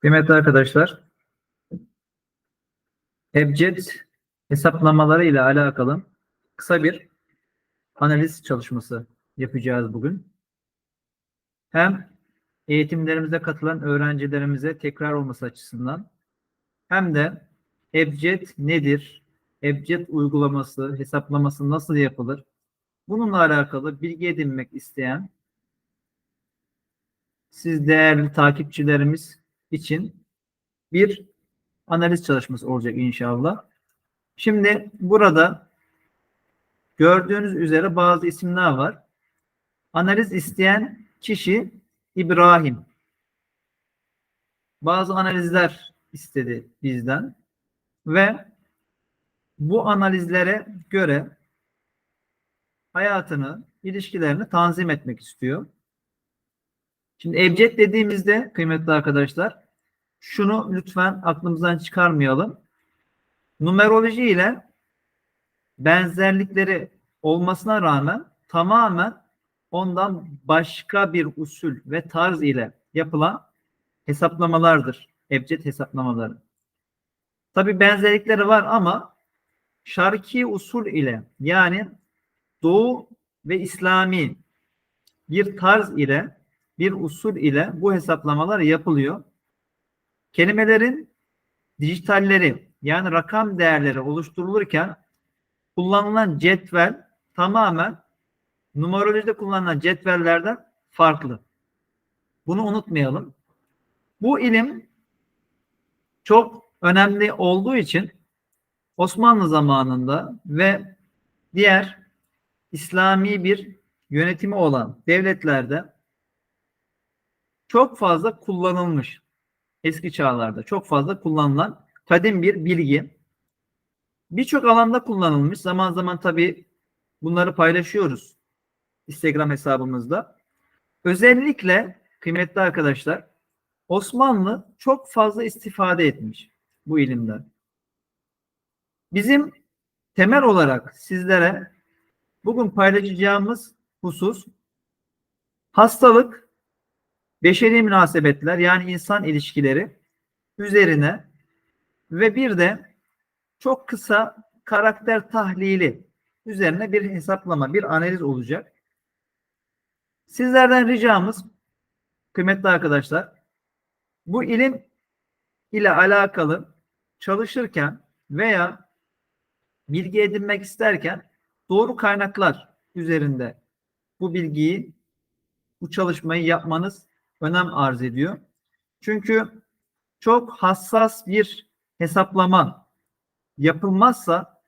Kıymetli arkadaşlar, ebced hesaplamaları ile alakalı kısa bir analiz çalışması yapacağız bugün. Hem eğitimlerimize katılan öğrencilerimize tekrar olması açısından hem de ebced nedir, ebced uygulaması, hesaplaması nasıl yapılır, bununla alakalı bilgi edinmek isteyen siz değerli takipçilerimiz için bir analiz çalışması olacak inşallah. Şimdi burada gördüğünüz üzere bazı isimler var. Analiz isteyen kişi İbrahim. Bazı analizler istedi bizden ve bu analizlere göre hayatını, ilişkilerini tanzim etmek istiyor. Şimdi ebced dediğimizde kıymetli arkadaşlar şunu lütfen aklımızdan çıkarmayalım. Numeroloji ile benzerlikleri olmasına rağmen tamamen ondan başka bir usul ve tarz ile yapılan hesaplamalardır. Ebced hesaplamaları. Tabi benzerlikleri var ama şarki usul ile yani Doğu ve İslami bir tarz ile bir usul ile bu hesaplamalar yapılıyor. Kelimelerin dijitalleri yani rakam değerleri oluşturulurken kullanılan cetvel tamamen numerolojide kullanılan cetvellerden farklı. Bunu unutmayalım. Bu ilim çok önemli olduğu için Osmanlı zamanında ve diğer İslami bir yönetimi olan devletlerde çok fazla kullanılmış. Eski çağlarda çok fazla kullanılan kadim bir bilgi. Birçok alanda kullanılmış. Zaman zaman tabii bunları paylaşıyoruz Instagram hesabımızda. Özellikle kıymetli arkadaşlar Osmanlı çok fazla istifade etmiş bu ilimden. Bizim temel olarak sizlere bugün paylaşacağımız husus hastalık, beşeri münasebetler yani insan ilişkileri üzerine ve bir de çok kısa karakter tahlili üzerine bir hesaplama, bir analiz olacak. Sizlerden ricamız kıymetli arkadaşlar bu ilim ile alakalı çalışırken veya bilgi edinmek isterken doğru kaynaklar üzerinde bu bilgiyi, bu çalışmayı yapmanız önem arz ediyor. Çünkü çok hassas bir hesaplama yapılmazsa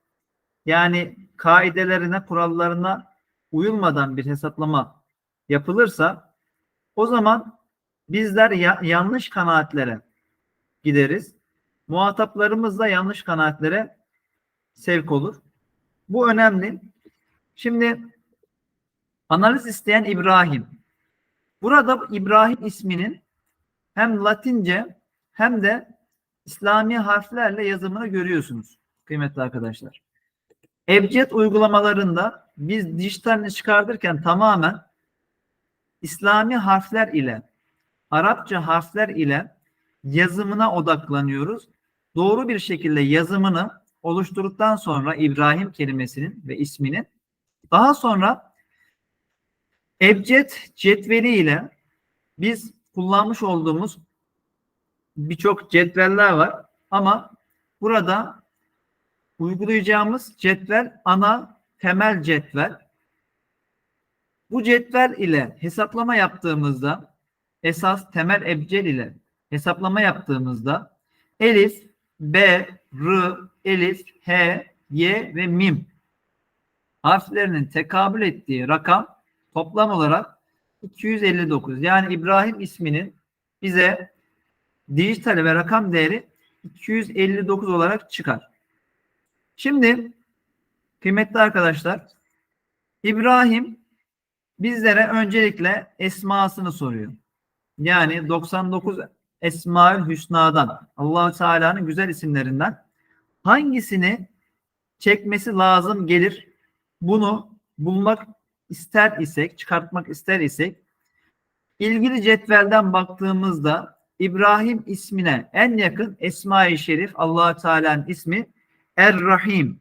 yani kaidelerine, kurallarına uyulmadan bir hesaplama yapılırsa o zaman bizler ya- yanlış kanaatlere gideriz. Muhataplarımız da yanlış kanaatlere sevk olur. Bu önemli. Şimdi analiz isteyen İbrahim. Burada İbrahim isminin hem Latince hem de İslami harflerle yazımını görüyorsunuz kıymetli arkadaşlar. Ebced uygulamalarında biz dijitalini çıkartırken tamamen İslami harfler ile Arapça harfler ile yazımına odaklanıyoruz. Doğru bir şekilde yazımını oluşturduktan sonra İbrahim kelimesinin ve isminin daha sonra Ebced cetveli ile biz kullanmış olduğumuz birçok cetveller var ama burada uygulayacağımız cetvel ana temel cetvel. Bu cetvel ile hesaplama yaptığımızda esas temel ebced ile hesaplama yaptığımızda elif, b, r, elif, h, y ve mim harflerinin tekabül ettiği rakam toplam olarak 259. Yani İbrahim isminin bize dijital ve rakam değeri 259 olarak çıkar. Şimdi kıymetli arkadaşlar İbrahim bizlere öncelikle esmasını soruyor. Yani 99 Esmaül Hüsna'dan allah Teala'nın güzel isimlerinden hangisini çekmesi lazım gelir? Bunu bulmak ister isek, çıkartmak ister isek ilgili cetvelden baktığımızda İbrahim ismine en yakın Esma-i Şerif allah Teala'nın ismi Er-Rahim.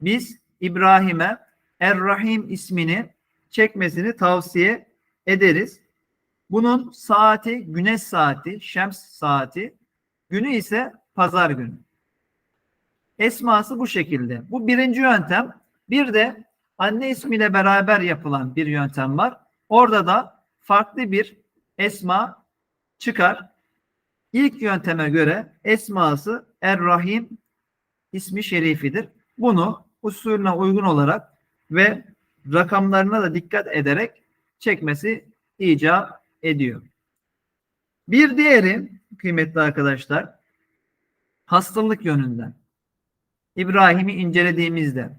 Biz İbrahim'e Er-Rahim ismini çekmesini tavsiye ederiz. Bunun saati güneş saati, şems saati, günü ise pazar günü. Esması bu şekilde. Bu birinci yöntem. Bir de anne ismiyle beraber yapılan bir yöntem var. Orada da farklı bir esma çıkar. İlk yönteme göre esması Er-Rahim ismi şerifidir. Bunu usulüne uygun olarak ve rakamlarına da dikkat ederek çekmesi icap ediyor. Bir diğeri kıymetli arkadaşlar hastalık yönünden. İbrahim'i incelediğimizde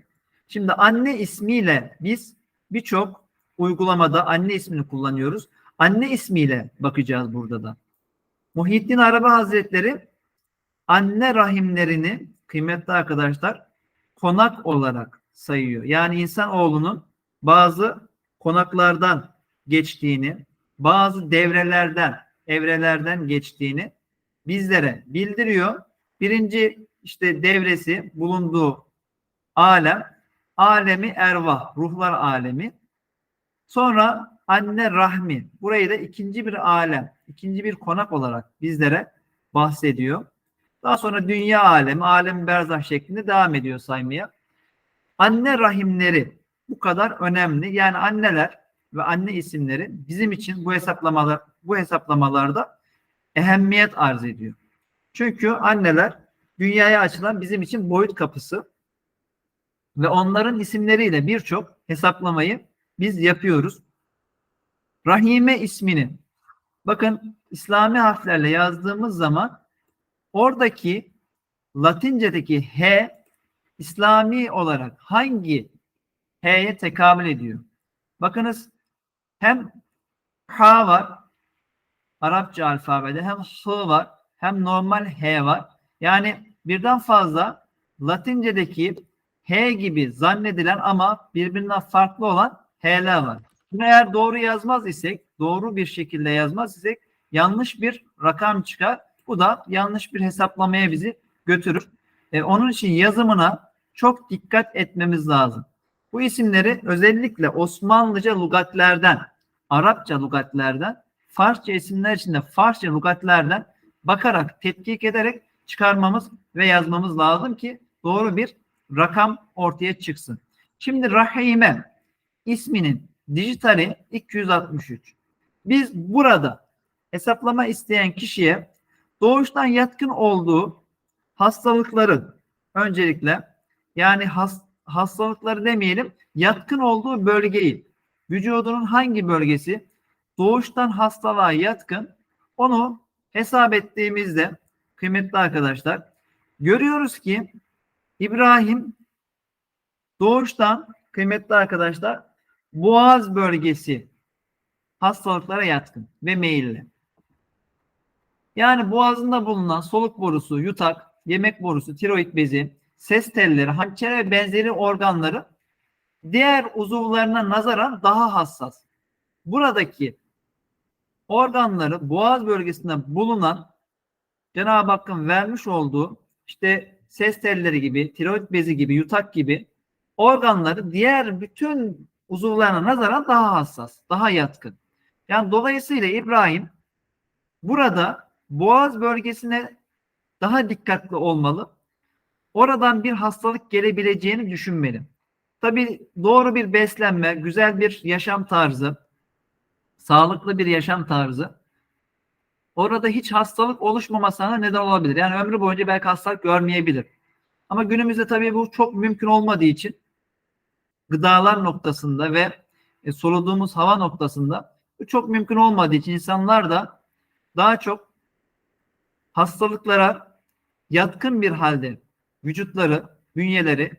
şimdi anne ismiyle biz birçok uygulamada anne ismini kullanıyoruz. Anne ismiyle bakacağız burada da. Muhyiddin Arabi Hazretleri anne rahimlerini kıymetli arkadaşlar konak olarak sayıyor. Yani insan oğlunun bazı konaklardan geçtiğini, bazı devrelerden, evrelerden geçtiğini bizlere bildiriyor. Birinci işte devresi bulunduğu alem, alemi ervah, ruhlar alemi. Sonra anne rahmi. Burayı da ikinci bir alem, ikinci bir konak olarak bizlere bahsediyor. Daha sonra dünya alemi, alem berzah şeklinde devam ediyor saymaya. Anne rahimleri bu kadar önemli. Yani anneler ve anne isimleri bizim için bu hesaplamalar bu hesaplamalarda ehemmiyet arz ediyor. Çünkü anneler dünyaya açılan bizim için boyut kapısı ve onların isimleriyle birçok hesaplamayı biz yapıyoruz. Rahime ismini bakın İslami harflerle yazdığımız zaman oradaki Latincedeki H İslami olarak hangi H'ye tekamül ediyor? Bakınız hem H var Arapça alfabede hem H var hem normal H var. Yani birden fazla Latince'deki H gibi zannedilen ama birbirinden farklı olan H'ler var. Bunu eğer doğru yazmaz isek, doğru bir şekilde yazmaz isek yanlış bir rakam çıkar. Bu da yanlış bir hesaplamaya bizi götürür. E, onun için yazımına çok dikkat etmemiz lazım. Bu isimleri özellikle Osmanlıca lugatlerden, Arapça lugatlerden, Farsça isimler içinde Farsça lugatlerden bakarak, tetkik ederek çıkarmamız ve yazmamız lazım ki doğru bir rakam ortaya çıksın. Şimdi Rahime isminin dijitali 263. Biz burada hesaplama isteyen kişiye doğuştan yatkın olduğu hastalıkların öncelikle yani has, hastalıkları demeyelim yatkın olduğu bölgeyi vücudunun hangi bölgesi doğuştan hastalığa yatkın onu hesap ettiğimizde kıymetli arkadaşlar görüyoruz ki İbrahim doğuştan kıymetli arkadaşlar boğaz bölgesi hastalıklara yatkın ve meyilli. Yani boğazında bulunan soluk borusu, yutak, yemek borusu, tiroid bezi, ses telleri, hançer ve benzeri organları diğer uzuvlarına nazaran daha hassas. Buradaki organları boğaz bölgesinde bulunan Cenab-ı Hakk'ın vermiş olduğu işte ses telleri gibi, tiroid bezi gibi, yutak gibi organları diğer bütün uzuvlarına nazaran daha hassas, daha yatkın. Yani dolayısıyla İbrahim burada boğaz bölgesine daha dikkatli olmalı. Oradan bir hastalık gelebileceğini düşünmeli. Tabi doğru bir beslenme, güzel bir yaşam tarzı, sağlıklı bir yaşam tarzı orada hiç hastalık oluşmamasına neden olabilir. Yani ömrü boyunca belki hastalık görmeyebilir. Ama günümüzde tabii bu çok mümkün olmadığı için gıdalar noktasında ve e, soluduğumuz hava noktasında bu çok mümkün olmadığı için insanlar da daha çok hastalıklara yatkın bir halde vücutları, bünyeleri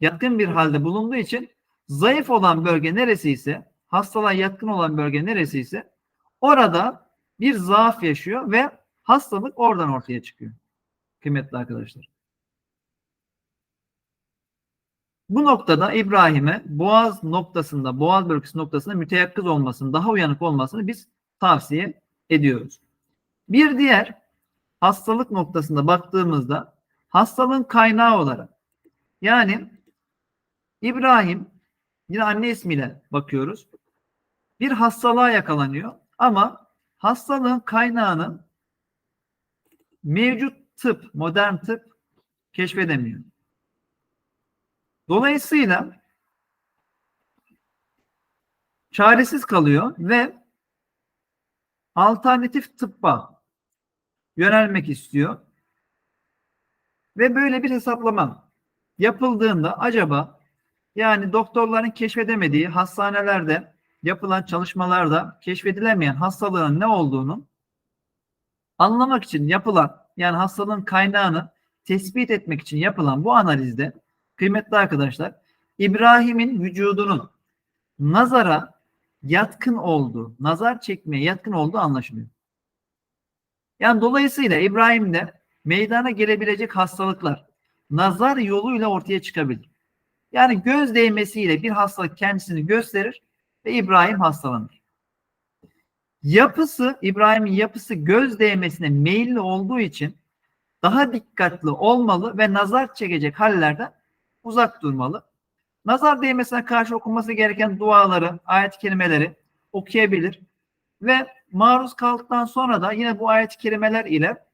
yatkın bir halde bulunduğu için zayıf olan bölge neresi ise hastalığa yatkın olan bölge neresi ise orada bir zaaf yaşıyor ve hastalık oradan ortaya çıkıyor. Kıymetli arkadaşlar. Bu noktada İbrahim'e boğaz noktasında, boğaz bölgesi noktasında müteyakkız olmasını, daha uyanık olmasını biz tavsiye ediyoruz. Bir diğer hastalık noktasında baktığımızda hastalığın kaynağı olarak yani İbrahim yine anne ismiyle bakıyoruz. Bir hastalığa yakalanıyor ama hastalığın kaynağını mevcut tıp, modern tıp keşfedemiyor. Dolayısıyla çaresiz kalıyor ve alternatif tıbba yönelmek istiyor. Ve böyle bir hesaplama yapıldığında acaba yani doktorların keşfedemediği hastanelerde yapılan çalışmalarda keşfedilemeyen hastalığın ne olduğunu anlamak için yapılan yani hastalığın kaynağını tespit etmek için yapılan bu analizde kıymetli arkadaşlar İbrahim'in vücudunun nazara yatkın olduğu, nazar çekmeye yatkın olduğu anlaşılıyor. Yani dolayısıyla İbrahim'de meydana gelebilecek hastalıklar nazar yoluyla ortaya çıkabilir. Yani göz değmesiyle bir hastalık kendisini gösterir ve İbrahim hastalanır. Yapısı, İbrahim'in yapısı göz değmesine meyilli olduğu için daha dikkatli olmalı ve nazar çekecek hallerden uzak durmalı. Nazar değmesine karşı okunması gereken duaları, ayet-i kerimeleri okuyabilir ve maruz kaldıktan sonra da yine bu ayet-i kerimeler ile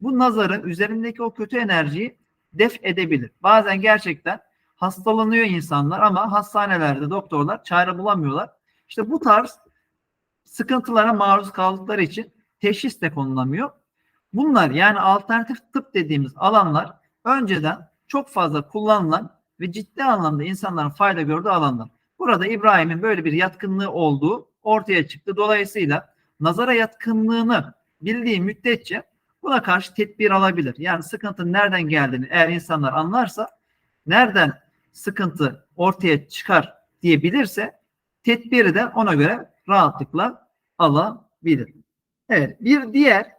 bu nazarı üzerindeki o kötü enerjiyi def edebilir. Bazen gerçekten hastalanıyor insanlar ama hastanelerde doktorlar çare bulamıyorlar. İşte bu tarz sıkıntılara maruz kaldıkları için teşhis de konulamıyor. Bunlar yani alternatif tıp dediğimiz alanlar önceden çok fazla kullanılan ve ciddi anlamda insanların fayda gördüğü alanlar. Burada İbrahim'in böyle bir yatkınlığı olduğu ortaya çıktı. Dolayısıyla nazara yatkınlığını bildiği müddetçe buna karşı tedbir alabilir. Yani sıkıntının nereden geldiğini eğer insanlar anlarsa nereden sıkıntı ortaya çıkar diyebilirse tedbiri de ona göre rahatlıkla alabilir. Evet bir diğer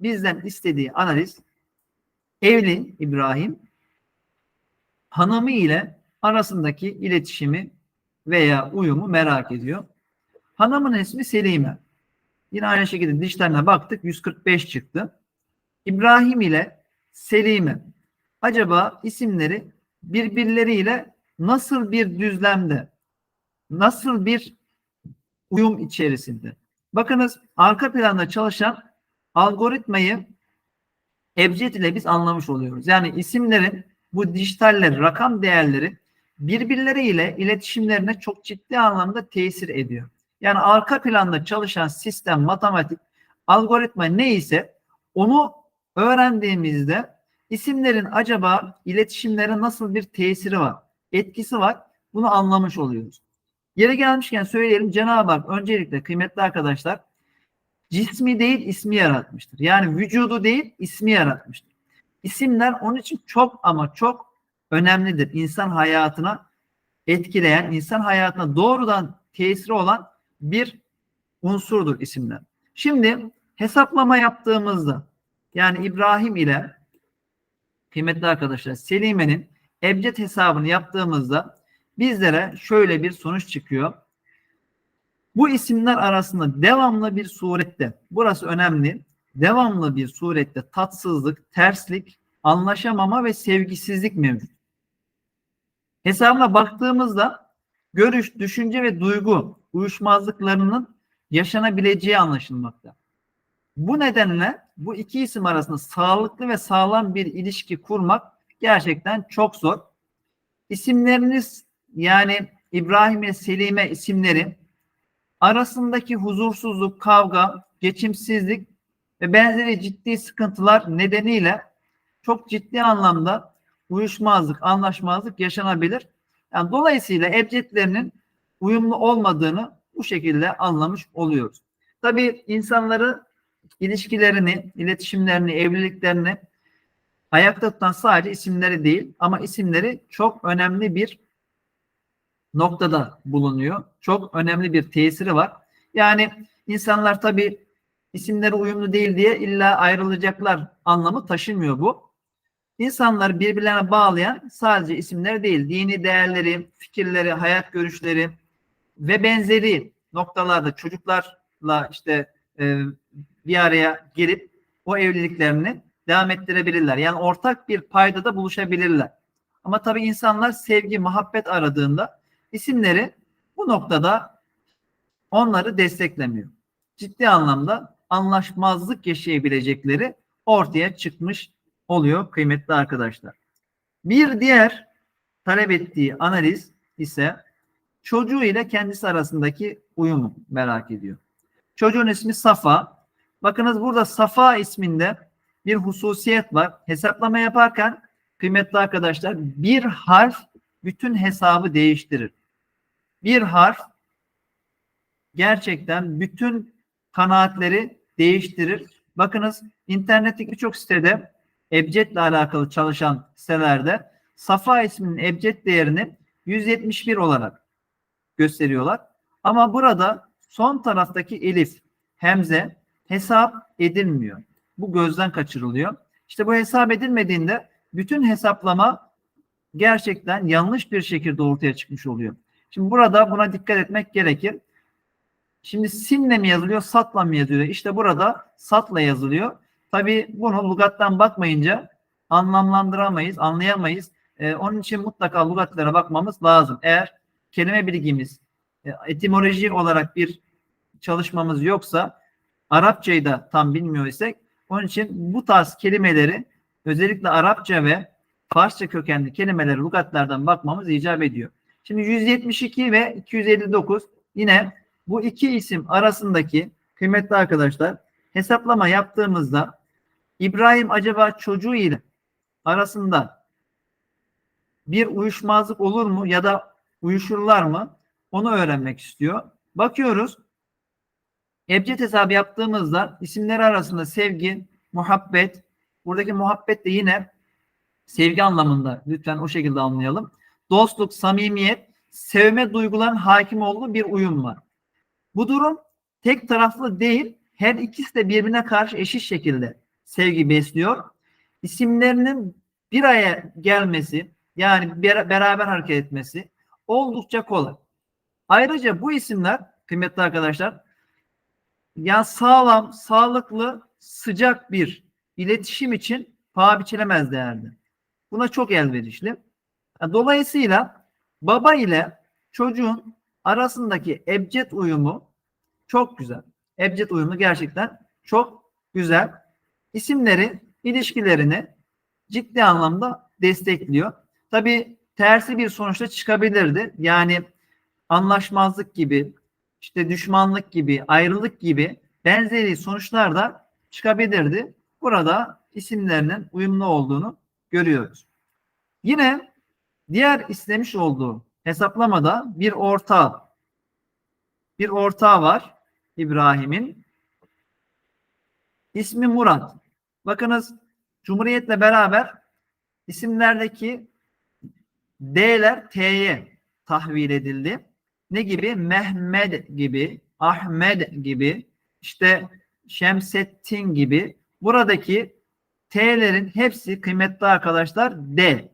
bizden istediği analiz evli İbrahim hanımı ile arasındaki iletişimi veya uyumu merak ediyor. Hanımın ismi Selime. Yine aynı şekilde dişlerine baktık 145 çıktı. İbrahim ile Selime. Acaba isimleri birbirleriyle nasıl bir düzlemde, nasıl bir uyum içerisinde? Bakınız arka planda çalışan algoritmayı ebced ile biz anlamış oluyoruz. Yani isimlerin bu dijitaller, rakam değerleri birbirleriyle iletişimlerine çok ciddi anlamda tesir ediyor. Yani arka planda çalışan sistem, matematik, algoritma neyse onu öğrendiğimizde isimlerin acaba iletişimlere nasıl bir tesiri var, etkisi var bunu anlamış oluyoruz. Yere gelmişken söyleyelim Cenab-ı Hak öncelikle kıymetli arkadaşlar cismi değil ismi yaratmıştır. Yani vücudu değil ismi yaratmıştır. İsimler onun için çok ama çok önemlidir. İnsan hayatına etkileyen, insan hayatına doğrudan tesiri olan bir unsurdur isimler. Şimdi hesaplama yaptığımızda yani İbrahim ile kıymetli arkadaşlar Selime'nin ebced hesabını yaptığımızda bizlere şöyle bir sonuç çıkıyor. Bu isimler arasında devamlı bir surette, burası önemli, devamlı bir surette tatsızlık, terslik, anlaşamama ve sevgisizlik mevcut. Hesabına baktığımızda görüş, düşünce ve duygu uyuşmazlıklarının yaşanabileceği anlaşılmakta. Bu nedenle bu iki isim arasında sağlıklı ve sağlam bir ilişki kurmak gerçekten çok zor. İsimleriniz yani İbrahim ve Selime isimleri arasındaki huzursuzluk, kavga, geçimsizlik ve benzeri ciddi sıkıntılar nedeniyle çok ciddi anlamda uyuşmazlık, anlaşmazlık yaşanabilir. Yani dolayısıyla ebcedlerinin uyumlu olmadığını bu şekilde anlamış oluyoruz. Tabii insanları ilişkilerini, iletişimlerini, evliliklerini ayakta tutan sadece isimleri değil ama isimleri çok önemli bir noktada bulunuyor. Çok önemli bir tesiri var. Yani insanlar tabii isimleri uyumlu değil diye illa ayrılacaklar anlamı taşımıyor bu. İnsanları birbirlerine bağlayan sadece isimler değil, dini değerleri, fikirleri, hayat görüşleri ve benzeri noktalarda çocuklarla işte e, bir araya gelip o evliliklerini devam ettirebilirler. Yani ortak bir paydada buluşabilirler. Ama tabii insanlar sevgi, muhabbet aradığında isimleri bu noktada onları desteklemiyor. Ciddi anlamda anlaşmazlık yaşayabilecekleri ortaya çıkmış oluyor kıymetli arkadaşlar. Bir diğer talep ettiği analiz ise çocuğu ile kendisi arasındaki uyumu merak ediyor. Çocuğun ismi Safa. Bakınız burada Safa isminde bir hususiyet var. Hesaplama yaparken kıymetli arkadaşlar bir harf bütün hesabı değiştirir. Bir harf gerçekten bütün kanaatleri değiştirir. Bakınız internetteki birçok sitede ebced alakalı çalışan sitelerde Safa isminin ebced değerini 171 olarak gösteriyorlar. Ama burada son taraftaki elif, hemze hesap edilmiyor. Bu gözden kaçırılıyor. İşte bu hesap edilmediğinde bütün hesaplama gerçekten yanlış bir şekilde ortaya çıkmış oluyor. Şimdi burada buna dikkat etmek gerekir. Şimdi sinle mi yazılıyor, satla mı yazılıyor? İşte burada satla yazılıyor. Tabi bunu lugattan bakmayınca anlamlandıramayız, anlayamayız. Ee, onun için mutlaka lugatlara bakmamız lazım. Eğer kelime bilgimiz, e, etimoloji olarak bir çalışmamız yoksa, Arapçayı da tam bilmiyor isek, onun için bu tarz kelimeleri özellikle Arapça ve Farsça kökenli kelimeleri lugatlardan bakmamız icap ediyor. Şimdi 172 ve 259 yine bu iki isim arasındaki kıymetli arkadaşlar hesaplama yaptığımızda İbrahim acaba çocuğu ile arasında bir uyuşmazlık olur mu ya da uyuşurlar mı? Onu öğrenmek istiyor. Bakıyoruz. Ebced hesabı yaptığımızda isimleri arasında sevgi, muhabbet, buradaki muhabbet de yine sevgi anlamında lütfen o şekilde anlayalım. Dostluk, samimiyet, sevme duyguların hakim olduğu bir uyum var. Bu durum tek taraflı değil, her ikisi de birbirine karşı eşit şekilde sevgi besliyor. İsimlerinin bir araya gelmesi, yani beraber hareket etmesi oldukça kolay. Ayrıca bu isimler kıymetli arkadaşlar ya sağlam, sağlıklı, sıcak bir iletişim için paha biçilemez değerli. Buna çok elverişli. Dolayısıyla baba ile çocuğun arasındaki ebced uyumu çok güzel. Ebced uyumu gerçekten çok güzel. İsimleri, ilişkilerini ciddi anlamda destekliyor. Tabi tersi bir sonuçta çıkabilirdi. Yani anlaşmazlık gibi, işte düşmanlık gibi, ayrılık gibi benzeri sonuçlar da çıkabilirdi. Burada isimlerinin uyumlu olduğunu görüyoruz. Yine diğer istemiş olduğu hesaplamada bir ortağı bir ortağı var İbrahim'in. İsmi Murat. Bakınız Cumhuriyet'le beraber isimlerdeki D'ler T'ye tahvil edildi. Ne gibi? Mehmet gibi, Ahmet gibi, işte Şemsettin gibi buradaki T'lerin hepsi kıymetli arkadaşlar D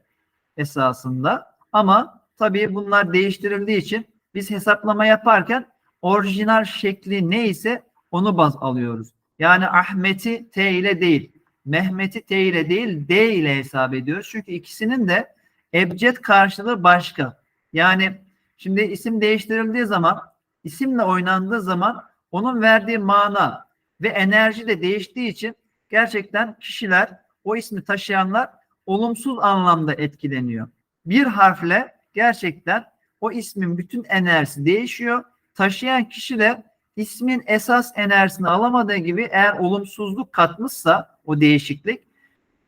esasında. Ama tabii bunlar değiştirildiği için biz hesaplama yaparken orijinal şekli neyse onu baz alıyoruz. Yani Ahmet'i T ile değil, Mehmet'i T ile değil D ile hesap ediyoruz. Çünkü ikisinin de ebced karşılığı başka. Yani şimdi isim değiştirildiği zaman, isimle oynandığı zaman onun verdiği mana ve enerji de değiştiği için gerçekten kişiler, o ismi taşıyanlar olumsuz anlamda etkileniyor. Bir harfle gerçekten o ismin bütün enerjisi değişiyor. Taşıyan kişi de ismin esas enerjisini alamadığı gibi eğer olumsuzluk katmışsa o değişiklik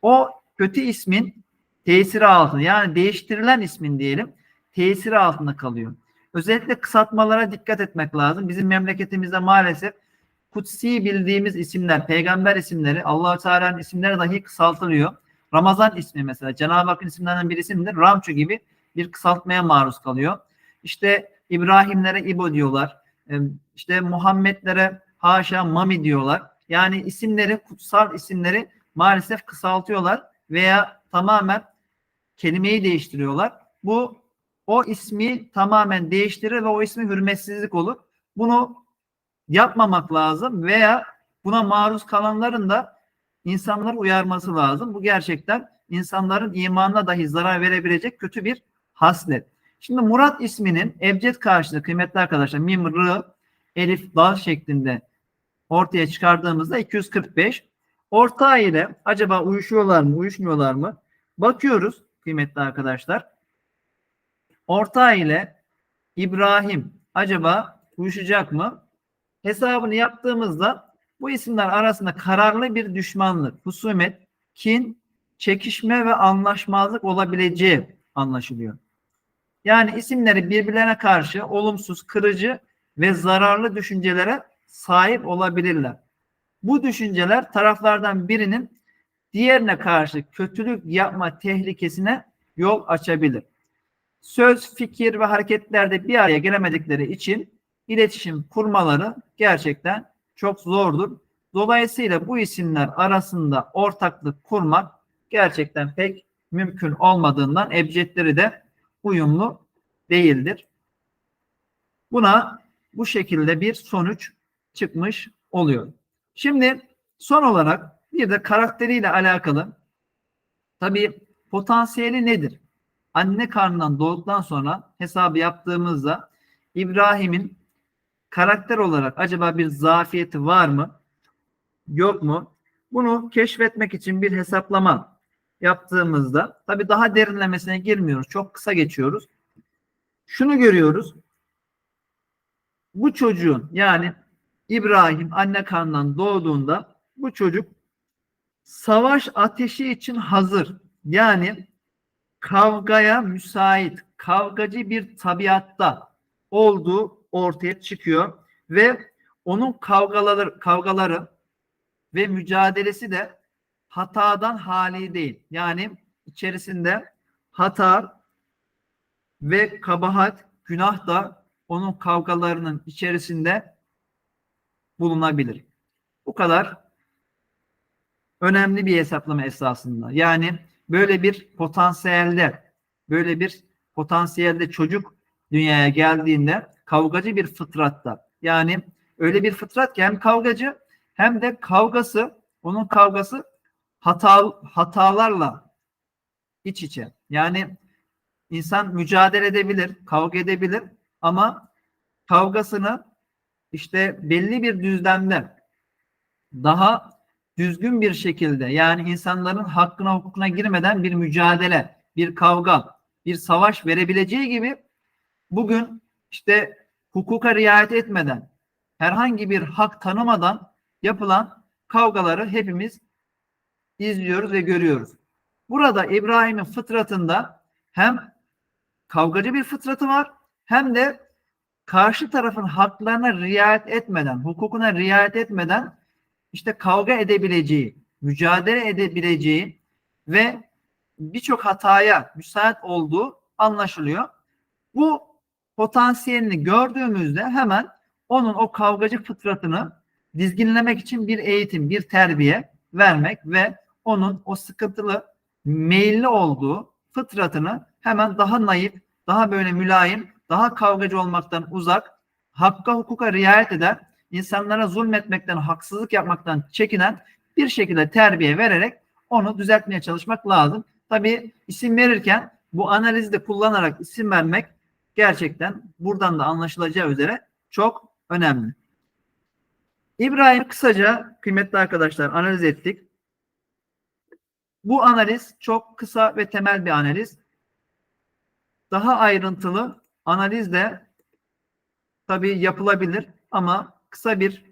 o kötü ismin tesiri altında yani değiştirilen ismin diyelim tesiri altında kalıyor. Özellikle kısaltmalara dikkat etmek lazım. Bizim memleketimizde maalesef kutsi bildiğimiz isimler, peygamber isimleri, Allah Teala'nın isimleri dahi kısaltılıyor. Ramazan ismi mesela Cenab-ı Hakk'ın isimlerinden bir isimdir. Ramço gibi bir kısaltmaya maruz kalıyor. İşte İbrahimlere İbo diyorlar. İşte Muhammedlere haşa Mami diyorlar. Yani isimleri, kutsal isimleri maalesef kısaltıyorlar veya tamamen kelimeyi değiştiriyorlar. Bu o ismi tamamen değiştirir ve o ismi hürmetsizlik olur. Bunu yapmamak lazım veya buna maruz kalanların da insanları uyarması lazım. Bu gerçekten insanların imanına dahi zarar verebilecek kötü bir haslet. Şimdi Murat isminin ebced karşılığı kıymetli arkadaşlar mim, rı, elif, dal şeklinde ortaya çıkardığımızda 245. Ortağı ile acaba uyuşuyorlar mı, uyuşmuyorlar mı? Bakıyoruz kıymetli arkadaşlar. Ortağı ile İbrahim acaba uyuşacak mı? Hesabını yaptığımızda bu isimler arasında kararlı bir düşmanlık, husumet, kin, çekişme ve anlaşmazlık olabileceği anlaşılıyor. Yani isimleri birbirlerine karşı olumsuz, kırıcı ve zararlı düşüncelere sahip olabilirler. Bu düşünceler taraflardan birinin diğerine karşı kötülük yapma tehlikesine yol açabilir. Söz, fikir ve hareketlerde bir araya gelemedikleri için iletişim kurmaları gerçekten çok zordur. Dolayısıyla bu isimler arasında ortaklık kurmak gerçekten pek mümkün olmadığından ebcedleri de uyumlu değildir. Buna bu şekilde bir sonuç çıkmış oluyor. Şimdi son olarak bir de karakteriyle alakalı tabii potansiyeli nedir? Anne karnından doğduktan sonra hesabı yaptığımızda İbrahim'in karakter olarak acaba bir zafiyeti var mı? Yok mu? Bunu keşfetmek için bir hesaplama yaptığımızda tabii daha derinlemesine girmiyoruz. Çok kısa geçiyoruz. Şunu görüyoruz. Bu çocuğun yani İbrahim anne karnından doğduğunda bu çocuk savaş ateşi için hazır. Yani kavgaya müsait, kavgacı bir tabiatta olduğu ortaya çıkıyor ve onun kavgaları kavgaları ve mücadelesi de hatadan hali değil. Yani içerisinde hata ve kabahat, günah da onun kavgalarının içerisinde bulunabilir. Bu kadar önemli bir hesaplama esasında. Yani böyle bir potansiyelde, böyle bir potansiyelde çocuk dünyaya geldiğinde kavgacı bir fıtratta. Yani öyle bir fıtrat ki hem kavgacı hem de kavgası, onun kavgası hata, hatalarla iç içe. Yani insan mücadele edebilir, kavga edebilir ama kavgasını işte belli bir düzlemde daha düzgün bir şekilde yani insanların hakkına hukukuna girmeden bir mücadele, bir kavga, bir savaş verebileceği gibi bugün işte hukuka riayet etmeden herhangi bir hak tanımadan yapılan kavgaları hepimiz izliyoruz ve görüyoruz. Burada İbrahim'in fıtratında hem kavgacı bir fıtratı var hem de karşı tarafın haklarına riayet etmeden, hukukuna riayet etmeden işte kavga edebileceği, mücadele edebileceği ve birçok hataya müsait olduğu anlaşılıyor. Bu potansiyelini gördüğümüzde hemen onun o kavgacı fıtratını dizginlemek için bir eğitim, bir terbiye vermek ve onun o sıkıntılı, meyilli olduğu fıtratını hemen daha naif, daha böyle mülayim, daha kavgacı olmaktan uzak, hakka hukuka riayet eden, insanlara zulmetmekten, haksızlık yapmaktan çekinen bir şekilde terbiye vererek onu düzeltmeye çalışmak lazım. Tabii isim verirken bu analizi de kullanarak isim vermek gerçekten buradan da anlaşılacağı üzere çok önemli. İbrahim kısaca kıymetli arkadaşlar analiz ettik. Bu analiz çok kısa ve temel bir analiz. Daha ayrıntılı analiz de tabii yapılabilir ama kısa bir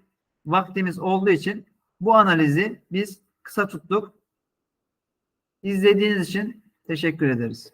vaktimiz olduğu için bu analizi biz kısa tuttuk. İzlediğiniz için teşekkür ederiz.